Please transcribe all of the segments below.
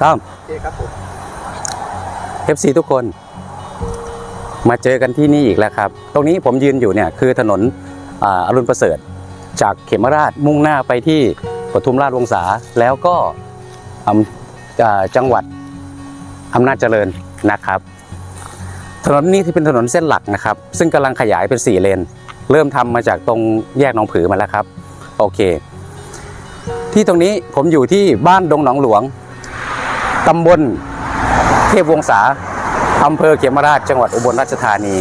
สามโอเคครับผม FC ทุกคน มาเจอกันที่นี่อีกแล้วครับ ตรงนี้ผมยืนอยู่เนี่ยคือถนนอ่าอรุณประเสริฐ จากเขมราชมุ่งหน้าไปที่ปทุมราชวงศาแล้วก็อำอ่าจังหวัดอำนาจเจริญนะครับ ถนนนี้ที่เป็นถนนเส้นหลักนะครับ ซึ่งกำลังขยายเป็น 4 เลน เริ่มทำมาจากตรงแยกหนองผือมาแล้วครับ โอเค ที่ตรงนี้ผมอยู่ที่บ้านดงหนองหลวง ตำบลเทพวงศาอำเภอเขมราชจังหวัดอุบลราชธานี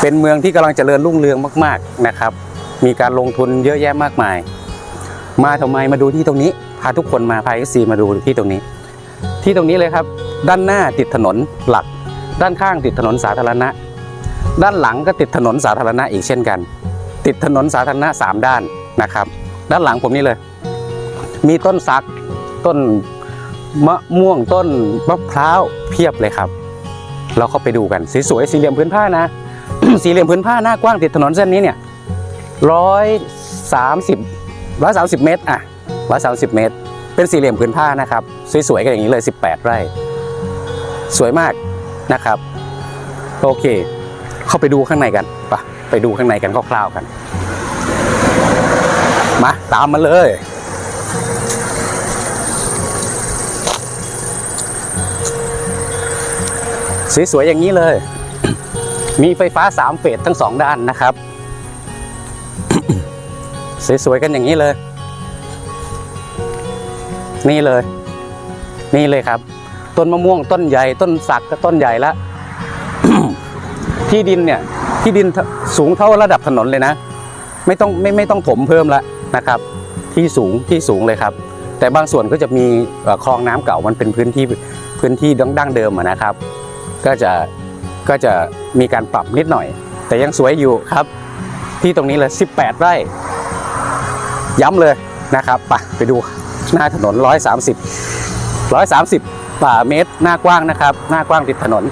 เป็นเมืองที่กำลังเจริญรุ่งเรืองมาก ๆนะครับ มีการลงทุนเยอะแยะมากมาย มาทำไมมาดูที่ตรงนี้ พาทุกคนมาพาเอซีมาดูที่ตรงนี้ ที่ตรงนี้เลยครับ ด้านหน้าติดถนนหลัก ด้านข้างติดถนนสาธารณะ ด้านหลังก็ติดถนนสาธารณะอีกเช่นกัน ติดถนนสาธารณะสามด้านนะครับ ด้านหลังผมนี่เลย มีต้นสักต้น มะม่วงต้นมะพร้าวเพียบเลยครับ เราเข้าไปดูกันสวยๆสี่เหลี่ยมพื้นผ้านะ สี่เหลี่ยมพื้นผ้าหน้ากว้างติดถนนเส้นนี้เนี่ยร้อยสามสิบร้อยสามสิบเมตรอะร้อยสามสิบเมตร เป็นสี่เหลี่ยมพื้นผ้านะครับ สวยๆกันอย่างนี้เลย18ไร่ สวยมากนะครับ โอเค เข้าไปดูข้างในกันไปะไปดูข้างในกันคร่าวๆกัน มาตามมาเลย สวยๆอย่างนี้เลย มีไฟฟ้าสามเฟสทั้งสองด้านนะครับ สวยๆกันอย่างนี้เลย นี่เลย นี่เลยครับ ต้นมะม่วงต้นใหญ่ต้นสักก็ต้นใหญ่ล้วที่ดินเนี่ย ที่ดินสูงเท่าระดับถนนเลยนะ ไม่ต้องไม่ไม่ต้องถมเพิ่มล้วนะครับ ที่สูงที่สูงเลยครับ แต่บางส่วนก็จะมีคลองน้ำเก่ามันเป็นพื้นที่พื้นที่ดั้งเดิมนะครับ ก็จะก็จะมีการปรับนิดหน่อย แต่ยังสวยอยู่ครับ ที่ตรงนี้เลย 18 ไร่ ย้ำเลยนะครับไปไปดูหน้าถนน 130 130ป่าเมตร หน้ากว้างนะครับ หน้ากว้างติดถนน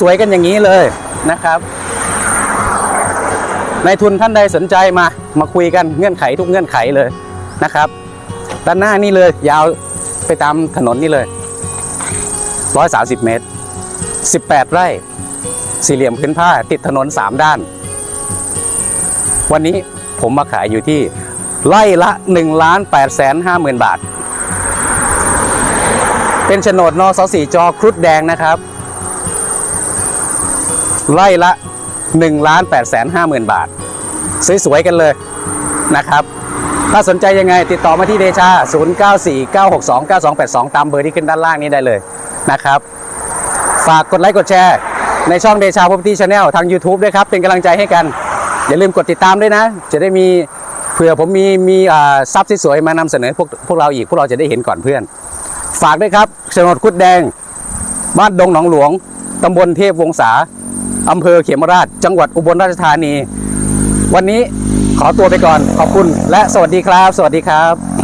สวยๆกันอย่างนี้เลยนะครับนายทุนท่านใดสนใจมามาคุยกันเงื่อนไขทุกเงื่อนไขเลยนะครับ ด้านหน้านี่เลยยาว ไปตามถนนนี่เลย 130 เมตร 18 ไร่ สี่เหลี่ยมพื้นผ้าติดถนน 3 ด้าน วันนี้ผมมาขายอยู่ที่ไร่ละ1ล้าน8แสน5หมื่นบาท เป็นโฉนดนสสี่จอครุฑแดงนะครับไร่ละ1ล้าน8แสน5หมื่นบาท สวยๆกันเลยนะครับ ถ้าสนใจยังไงติดต่อมาที่เดชา 0949629282 ตามเบอร์ที่ขึ้นด้านล่างนี้ได้เลยนะครับ ฝากกดไลค์กดแชร์ในช่องเดชา Property Channel ทาง YouTube ด้วยครับ เป็นกำลังใจให้กัน อย่าลืมกดติดตามด้วยนะ จะได้มีเผื่อผมมีมีอ่าทรัพย์สวยๆมานำเสนอพวกพวกเราอีก พวกเราจะได้เห็นก่อนเพื่อน ฝากด้วยครับโฉนดคุดแดง บ้านดงหนองหลวงตำบลเทพวงศาอำเภอเขมราช จังหวัดอุบลราชธานี วันนี้ ขอตัวไปก่อนขอบคุณและสวัสดีครับ สวัสดีครับ